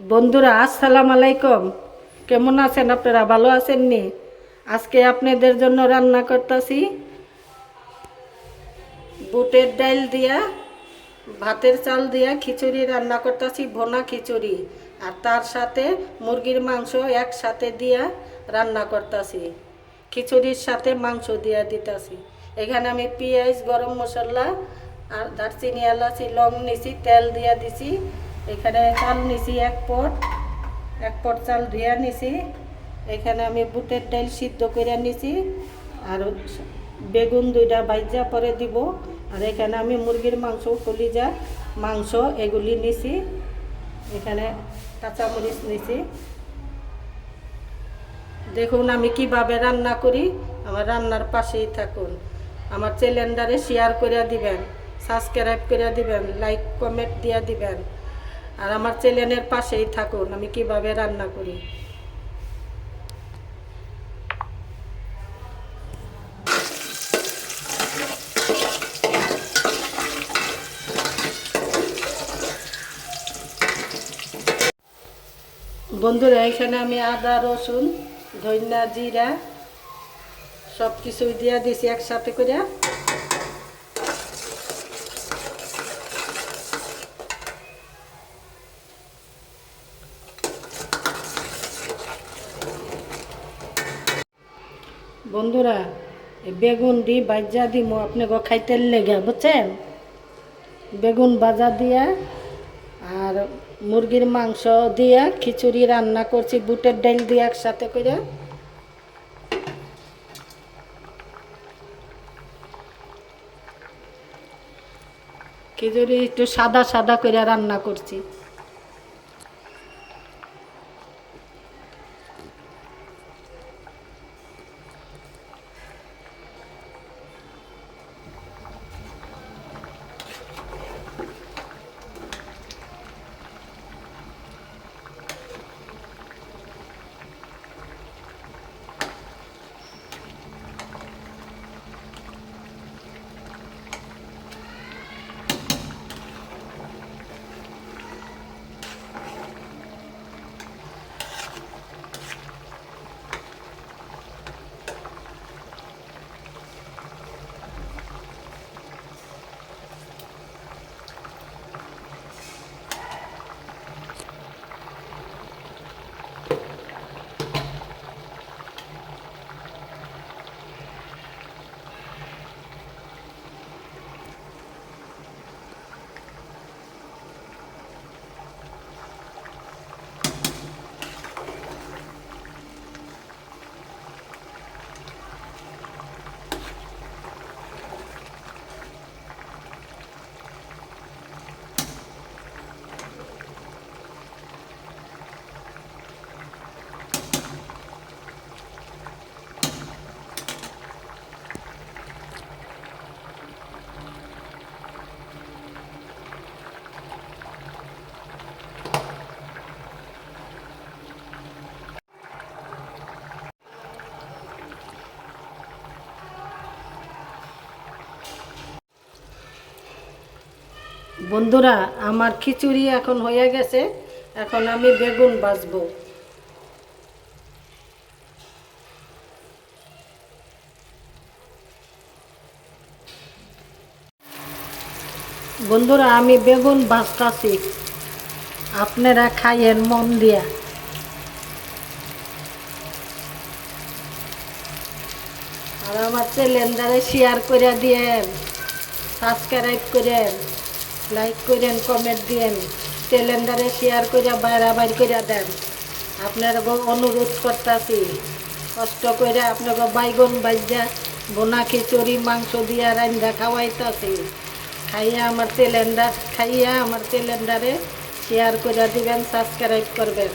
বন্ধুরা, আসসালাম আলাইকুম। কেমন আছেন আপনারা? ভালো আছেন নি? আজকে আপনাদের জন্য রান্না করতেছি বুটের ডাল দিয়া, ভাতের চাল দিয়া খিচুড়ি রান্না করতেছি, ভোনা খিচুড়ি। আর তার সাথে মুরগির মাংস একসাথে দিয়া রান্না করতেছি। খিচুড়ির সাথে মাংস দিয়া দিতেছি। এখানে আমি পেঁয়াজ, গরম মশলা আর দারচিনি, এলাচি, লং নিছি তেল দিয়া দিছি। এখানে চাল নিছি এক পট এক পট চাল ধুয়া নিছি। এখানে আমি বুটের ডাল সিদ্ধ করে নিছি, আর বেগুন দুইটা ভাইজা পরে দিব। আর এখানে আমি মুরগির মাংস কলিজা মাংস এগুলি নিছি। এখানে কাঁচামরিচ নিছি। দেখুন আমি কীভাবে রান্না করি, আমার রান্নার পাশেই থাকুন। আমার চ্যানেলটারে শেয়ার করে দিবেন, সাবস্ক্রাইব করে দিবেন, লাইক, কমেন্ট দিয়ে দিবেন। আর আমার চ্যানেলের পাশেই থাকুন, আমি কীভাবে রান্না করি? বন্ধুরা, এখানে আমি আদা, রসুন, ধনিয়া, জিরা সব কিছুই দিয়া দিছি একসাথে করে। বন্ধুরা বেগুন দি বাজা দিমো আপনি খাইতে লেগে, বুঝছেন? বেগুন বাজা দিয়া আর মুরগির মাংস দিয়া খিচুড়ি রান্না করছি, বুটের ডাল দিয়ে একসাথে করে খিচুড়ি একটু সাদা সাদা করে রান্না করছি। বন্ধুরা, আমার খিচুড়ি এখন হয়ে গেছে। এখন আমি বেগুন বাজবো। বন্ধুরা, আমি বেগুন বাজতাছি। আপনারা খাইয়েন মন দিয়া। আর আমার চ্যানেলটারে শেয়ার করে দিয়েন সাবস্ক্রাইব করেন লাইক করেন কমেন্ট দেন ক্যালেন্ডারে শেয়ার করে বাড়াবাড়ি করে দেন। আপনারা অনুরোধ করতেছি, কষ্ট করে আপনাকে বাইগন বাইজা বোনা খিচুড়ি মাংস দিয়া রান্ধা খাওয়াইতেছি। খাইয়া আমার ক্যালেন্ডার খাইয়া আমার ক্যালেন্ডারে শেয়ার করে দিবেন সাবস্ক্রাইব করবেন।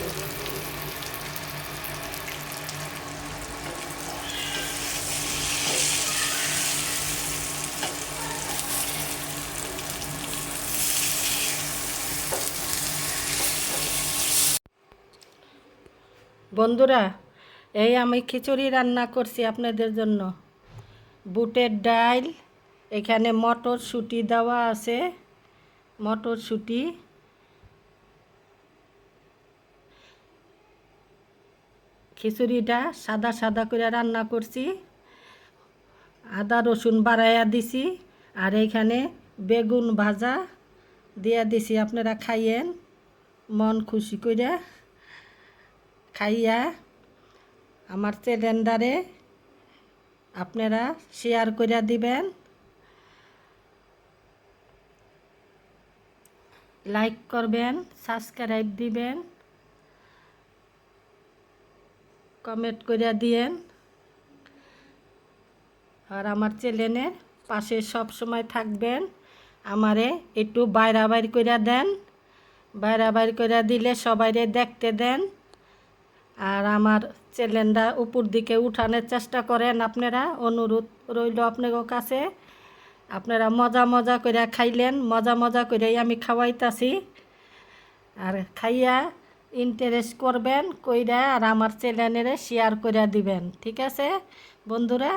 বন্ধুরা, এই আমি খিচুড়ি রান্না করছি আপনাদের জন্য। বুটের ডাল এখানে মটরশুঁটি দেওয়া আছে। মটরশুঁটি। খিচুড়িটা সাদা সাদা করে রান্না করছি। আদা, রসুন বাড়াইয়া দিছি। আর এইখানে বেগুন ভাজা দিয়া দিছি, আপনারা খাইয়েন। মন খুশি করে খাইয়া আমার সিলিন্ডারে আপনারা শেয়ার করে দিবেন। লাইক করবেন সাবস্ক্রাইব দিবেন কমেন্ট করে দিয়েন। আর আমার চ্যানেলের পাশে সব সময় থাকবেন। আমারে একটু বাইরা বাইর করে দেন। বাইরা বাইর করে দিলে সবাইরে দেখতে দেন। আর আমার চ্যানেলটা উপর দিকে উঠানোর চেষ্টা করেন আপনারা, অনুরোধ রইল আপনার কাছে। আপনারা মজা মজা করে খাইলেন, মজা মজা করেই আমি খাওয়াইতাছি। আর খাইয়া ইন্টারেস্ট করবেন কইরা আর আমার চ্যানেলে শেয়ার করে দিবেন, ঠিক আছে? বন্ধুরা